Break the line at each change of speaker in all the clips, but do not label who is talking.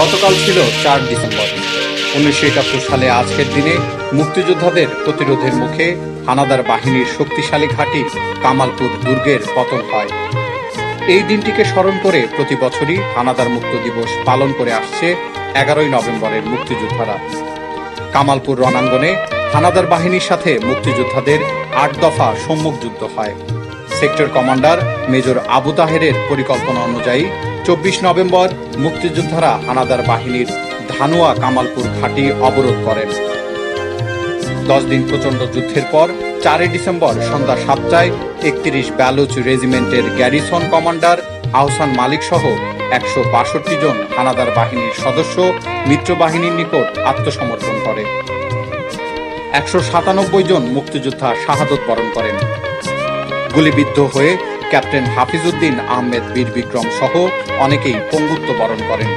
গতকাল ছিল চার ডিসেম্বর। উনিশশো একাত্তর সালে আজকের দিনে মুক্তিযোদ্ধাদের প্রতিরোধের মুখে হানাদার বাহিনীর শক্তিশালী ঘাঁটি কামালপুর দুর্গের পতন হয়। এই দিনটিকে স্মরণ করে প্রতি বছরই হানাদার মুক্ত দিবস পালন করে আসছে এগারোই নভেম্বরের মুক্তিযোদ্ধারা। কামালপুর রণাঙ্গনে হানাদার বাহিনীর সাথে মুক্তিযোদ্ধাদের আট দফা সম্মুখ যুদ্ধ হয়। সেক্টর কমান্ডার মেজর আবু তাহেরের পরিকল্পনা অনুযায়ী চব্বিশ নভেম্বর মুক্তিযোদ্ধারা হানাদার বাহিনীর ধানুয়া কামালপুর ঘাঁটি অবরোধ করেন। দশ দিন প্রচণ্ড যুদ্ধের পর চারই ডিসেম্বর সন্ধ্যা সাতটায় একত্রিশ ব্যালুচ রেজিমেন্টের গ্যারিসন কমান্ডার আহসান মালিক সহ একশো বাষট্টি জন হানাদার বাহিনীর সদস্য মিত্র বাহিনীর নিকট আত্মসমর্পণ করে। একশো সাতানব্বই জন মুক্তিযোদ্ধা শাহাদত বরণ করেন। গুলিবিদ্ধ হয়ে ক্যাপ্টেন হাফিজউদ্দিন আহমেদ বীর বিক্রম সহ অনেকেই পঙ্গুত্ব বরণ করেন।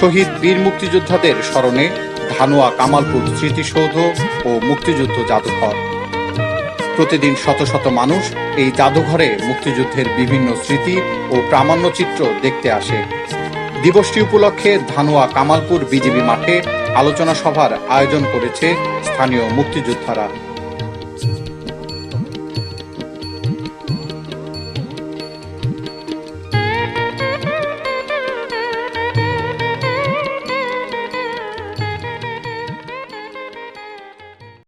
শহীদ বীর মুক্তিযোদ্ধাদের স্মরণে ধানুয়া কামালপুর স্মৃতিসৌধ ও মুক্তিযুদ্ধ জাদুঘর। প্রতিদিন শত শত মানুষ এই জাদুঘরে মুক্তিযুদ্ধের বিভিন্ন স্মৃতি ও প্রামাণ্যচিত্র দেখতে আসে। দিবসটি উপলক্ষে ধানুয়া কামালপুর বিজেপি মাঠে আলোচনা সভার আয়োজন করেছে স্থানীয় মুক্তিযোদ্ধারা।